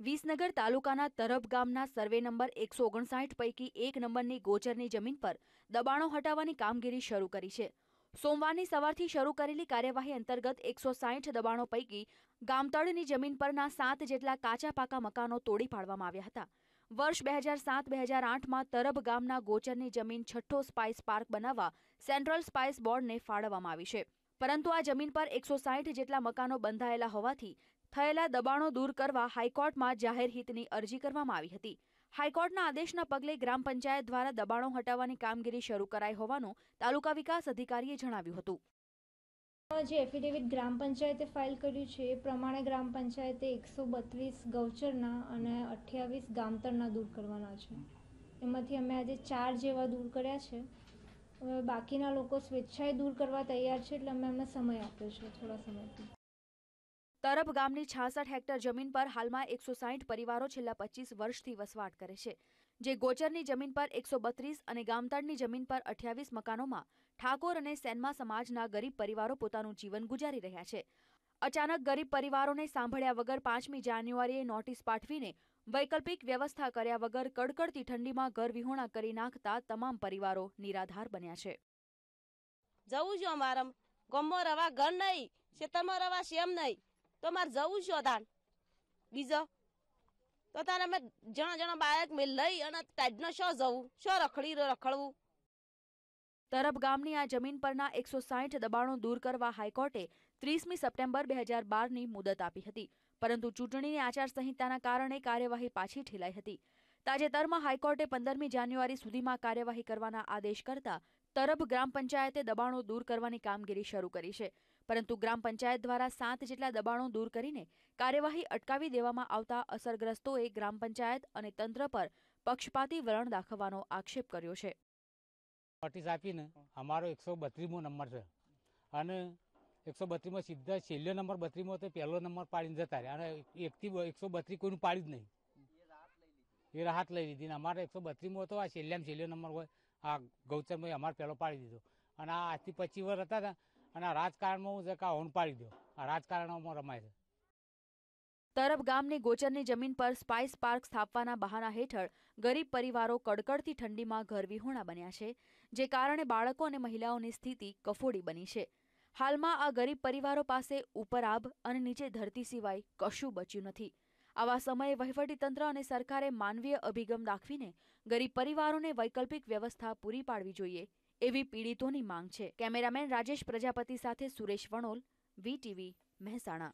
વિસનગર તાલુકાના તરફ ગામના સર્વે નંબર એકસો ઓગણસાઠ પૈકી એક નંબરની ગોચરની જમીન પર દબાણો હટાવવાની કામગીરી શરૂ કરી છે. સોમવારની સવારથી શરૂ કરેલી કાર્યવાહી અંતર્ગત એકસો સાઠ દબાણો પૈકી ગામતળની જમીન પરના સાત જેટલા કાચા પાકા મકાનો તોડી પાડવામાં આવ્યા હતા. વર્ષ બે હજાર સાત બે હજાર આઠમાં તરબ ગામના ગોચરની જમીન છઠ્ઠો સ્પાઇસ પાર્ક બનાવવા સેન્ટ્રલ સ્પાઇસ બોર્ડને ફાળવવામાં આવી છે. પરંતુ આ જમીન પર એકસો સાઠ જેટલા મકાનો બંધાયેલા હોવાથી થયેલા દબાણો દૂર કરવા હાઈકોર્ટમાં જાહેર હિતની અરજી કરવામાં આવી હતી. હાઈકોર્ટના આદેશના પગલે ગ્રામ પંચાયત દ્વારા દબાણો હટાવવાની કામગીરી શરૂ કરાઈ હોવાનું તાલુકા વિકાસ અધિકારીએ જણાવ્યું હતું. જે એફિડેવિટ ગ્રામ પંચાયતે ફાઇલ કર્યું છે, એ પ્રમાણે ગ્રામ પંચાયતે એકસો બત્રીસ ગૌચરના અને અઠ્યાવીસ ગામતરના દૂર કરવાના છે. એમાંથી અમે આજે ચાર જેવા દૂર કર્યા છે. હવે બાકીના લોકો સ્વેચ્છાએ દૂર કરવા તૈયાર છે એટલે અમે એમને સમય આપ્યો છે, થોડા સમયથી. તરફ ગામની છાસઠ હેક્ટર જમીન પર હાલમાં એકસો પરિવારો છેલ્લા પચીસ વર્ષથી વસવાટ કરે છે. જે ગોચરની જમીન પર એકસો અને ગામતળની જમીન પર અઠ્યાવીસ મકાનોમાં ઠાકોર અને સેનમા સમાજના ગરીબ પરિવારો પોતાનું જીવન ગુજારી રહ્યા છે. અચાનક ગરીબ પરિવારોને સાંભળ્યા વગર પાંચમી જાન્યુઆરીએ નોટિસ પાઠવીને વૈકલ્પિક વ્યવસ્થા કર્યા વગર કડકડતી ઠંડીમાં ઘર વિહોણા કરી નાખતા તમામ પરિવારો નિરાધાર બન્યા છે. જવું જો અમારે ગમો રવા ઘર નહીં ખેતરમાં રવા સેમ નહીં. તો મારે જવું છે તાન. બીજો? તો તારે અમે જણા જણા બાળક મેં લઈ અને તાજનો શો જવું? શો રખડી રખડવું? તરફ ગામની આ જમીન પરના એકસો સાઠ દબાણો દૂર કરવા હાઈકોર્ટે ત્રીસમી સપ્ટેમ્બર બે હજાર બારની મુદત આપી હતી. પરંતુ ચૂંટણીની આચારસંહિતાના કારણે કાર્યવાહી પાછી ઠેલાઈ હતી. તાજેતરમાં હાઈકોર્ટે પંદરમી જાન્યુઆરી સુધીમાં કાર્યવાહી કરવાના આદેશ કરતા તરફ ગ્રામ પંચાયતે દબાણો દૂર કરવાની કામગીરી શરૂ કરી છે. પરંતુ ગ્રામ પંચાયત દ્વારા સાત જેટલા દબાણો દૂર કરીને કાર્યવાહી અટકાવી દેવામાં આવતા અસરગ્રસ્તોએ ગ્રામ પંચાયત અને તંત્ર પર પક્ષપાતી વલણ દાખવવાનો આક્ષેપ કર્યો છે. નોટિસ આપીને અમારો એકસો બત્રીમો નંબર છે. અને એકસો બત્રીમાં સીધા છેલ્લો નંબર બત્રીમો તો પહેલો નંબર પાડીને જતા રહ્યા. અને એકથી એકસો બત્રી કોઈનું પાડી જ નહીં. એ રાહત લઈ લીધી. અમારે એકસો બત્રીમાં તો આ છેલ્લામાં છેલ્લો નંબર હોય, આ ગૌચરભાઈ અમારે પહેલો પાડી દીધો. અને આ આજથી પચીસ વર્ષ હતા અને રાજકારણમાં હું છે કે હોન દો આ રાજકારણમાં રમાય છે. તરફ ગામની ગોચરની જમીન પર સ્પાઇસ પાર્ક સ્થાપવાના બહાના હેઠળ ગરીબ પરિવારો કડકડતી ઠંડીમાં ઘરવિહોણા બન્યા છે, જે કારણે બાળકો અને મહિલાઓની સ્થિતિ કફોડી બની છે. હાલમાં આ ગરીબ પરિવારો પાસે ઉપરાબ અને નીચે ધરતી સિવાય કશું બચ્યું નથી. આવા સમયે વહીવટીતંત્ર અને સરકારે માનવીય અભિગમ દાખવીને ગરીબ પરિવારોને વૈકલ્પિક વ્યવસ્થા પૂરી પાડવી જોઈએ. એવી પીડિતોની માંગ છે. કેમેરામેન રાજેશ પ્રજાપતિ સાથે સુરેશ વણોલ વીટીવી મહેસાણા.